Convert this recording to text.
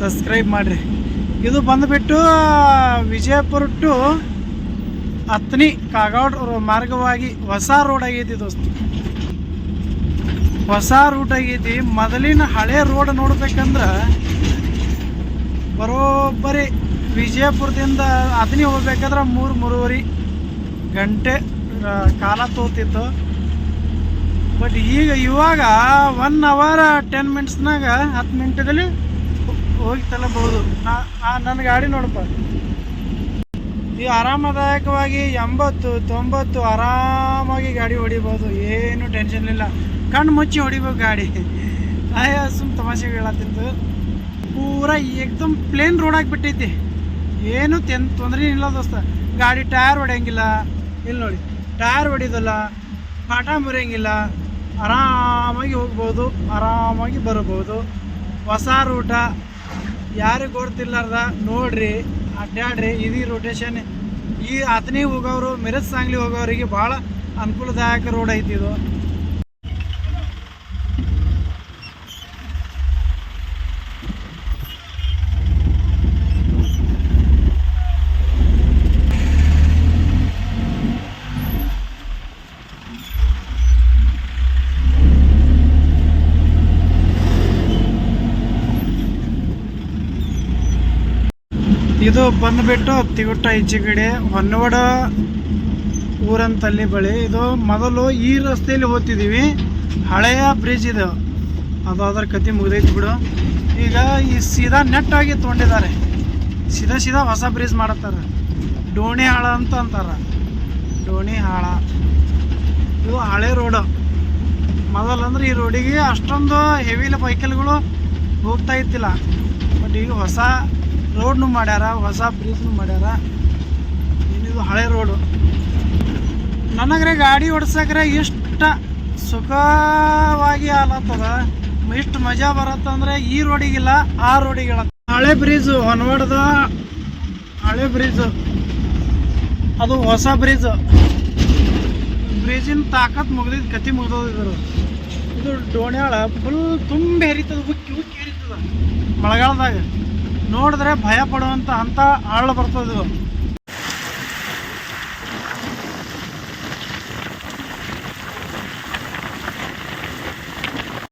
Subscribe ಮಾಡಿರಿ. ಇದು ಬಂದುಬಿಟ್ಟು, ವಿಜಯಪುರ ಟು ಹತ್ತನಿ ಕಾಗವಾಡ ಮಾರ್ಗವಾಗಿ ಹೊಸ ರೋಡ್ ಆಗೈತಿ ದೋಸ್ತ. ಹೊಸ ರೂಟ್ ಆಗೈತಿ. ಮೊದಲಿನ ಹಳೆ ರೋಡ್ ನೋಡ್ಬೇಕಂದ್ರೆ ಬರೋಬ್ಬರಿ ವಿಜಯಪುರದಿಂದ ಅದನ್ನೇ ಹೋಗ್ಬೇಕಾದ್ರೆ ಮೂರು ಮೂರುವರೆ ಗಂಟೆ ಕಾಲ ತೋತಿತ್ತು. ಬಟ್ ಈಗ ಇವಾಗ ಒನ್ ಅವರ್ ಟೆನ್ ಮಿನಿಟ್ಸ್ನಾಗ ಹತ್ತು ಮಿನಿಟ್ದಲ್ಲಿ ಹೋಗಿ ತಲಬಹುದು ನನ್ನ ಗಾಡಿ ನೋಡಪ್ಪ. ಈ ಆರಾಮದಾಯಕವಾಗಿ ಎಂಬತ್ತು, ತೊಂಬತ್ತು ಆರಾಮಾಗಿ ಗಾಡಿ ಹೊಡಿಬೋದು. ಏನು ಟೆನ್ಷನ್ ಇಲ್ಲ. ಕಣ್ಣು ಮುಚ್ಚಿ ಹೊಡಿಬೇಕು ಗಾಡಿ. ಆಯ ಸುಮ್ ತಮಾಷೆಗೆ ಹೇಳತ್ತಿತ್ತು ಪೂರ ಏಕ್ದಮ್ ಪ್ಲೇನ್ ರೋಡ್ ಆಗಿಬಿಟ್ಟೈತಿ. ಏನು ತೆನ್ ತೊಂದರೆ ಇಲ್ಲ ದೋಸ್ತ. ಗಾಡಿ ಟೈರ್ ಹೊಡೆಯಂಗಿಲ್ಲ. ಇಲ್ಲಿ ನೋಡಿ. ಟೈರ್ ಹೊಡಿಯೋದಲ್ಲ ಪಾಠ ಮುರಿಯಂಗಿಲ್ಲ. ಆರಾಮಾಗಿ ಹೋಗ್ಬೋದು. ಆರಾಮಾಗಿ ಬರಬಹುದು. ಹೊಸ ರೂಟ ಯಾರಿಗೆ ಗೊತ್ತಿಲ್ಲಾರ್ದ, ನೋಡ್ರಿ ಅಡ್ಡಾಡ್ರಿ ಇದೀ ರೊಟೇಷನ್ ಈ ಹತ್ತನೇ ಹೋಗೋರು ಮಿರಜ್ ಸಾಂಗ್ಲಿ ಹೋಗೋರಿಗೆ ಭಾಳ ಅನುಕೂಲದಾಯಕ ರೋಡ್ ಐತಿ ಇದು. ಇದು ಬಂದ್ಬಿಟ್ಟು ತಿಗುಟ್ಟ ಈಚೆ ಕಡೆ ಹೊನ್ನವಾಡ ಊರಂತಲ್ಲಿ ಬಳಿ. ಇದು ಮೊದಲು ಈ ರಸ್ತೆಯಲ್ಲಿ ಹೋಗ್ತಿದ್ದೀವಿ ಹಳೆಯ ಬ್ರಿಡ್ಜ್ ಇದು. ಅದು ಅದರ ಕತೆ ಮುಗಿದೈತಿ ಬಿಡು. ಈಗ ಈ ಸೀದಾ ನೆಟ್ಟಾಗಿ ತೊಗೊಂಡಿದ್ದಾರೆ. ಸೀದಾ ಸೀದಾ ಹೊಸ ಬ್ರಿಡ್ಜ್ ಮಾಡತ್ತಾರೆ. ಡೋಣಿ ಹಾಳ ಅಂತ ಅಂತಾರೆ. ಡೋಣಿ ಹಾಳ. ಇದು ಹಳೆ ರೋಡು. ಮೊದಲಂದ್ರೆ ಈ ರೋಡಿಗೆ ಅಷ್ಟೊಂದು ಹೆವಿ ವೆಹಿಕಲ್ಗಳು ಹೋಗ್ತಾ ಇತ್ತಿಲ್ಲ ಬಟ್ ಈಗ ಹೊಸ ರೋಡ್ನು ಮಾಡ್ಯಾರ, ಹೊಸ ಬ್ರಿಜ್ನು ಮಾಡ್ಯಾರ. ಏನಿದು ಹಳೆ ರೋಡು. ನನಗ್ರೆ ಗಾಡಿ ಓಡಿಸಕ್ರೆ ಇಷ್ಟ ಸುಖವಾಗಿ ಆಲತ್ತದ ಇಷ್ಟು ಮಜಾ ಬರತ್ತಂದ್ರೆ ಈ ರೋಡಿಗಿಲ್ಲ, ಆ ರೋಡಿಗಿಲ್ಲ. ಹಳೆ ಬ್ರಿಡ್ಜ್ ಹೊನವಾಡದ ಹಳೆ ಬ್ರಿಡ್ಜ್ ಅದು ಹೊಸ ಬ್ರಿಡ್ಜ್ ಬ್ರಿಡ್ಜಿನ ತಾಕತ್ ಮುಗ್ದಿದ್ ಕತಿ ಮುಗ್ದೋದಿದ್ರು ಇದು ಡೋಣ್ಯಾಳ ಫುಲ್ ತುಂಬಿ ಹರಿತದ, ಉಕ್ಕಿ ಉಕ್ಕಿ ಹೆರಿತದ. ಮಳೆಗಾಲದಾಗ. ನೋಡಿದ್ರೆ ಭಯ ಪಡುವಂಥ ಅಂಥ ಆಳ ಬರ್ತದೆ ಇದು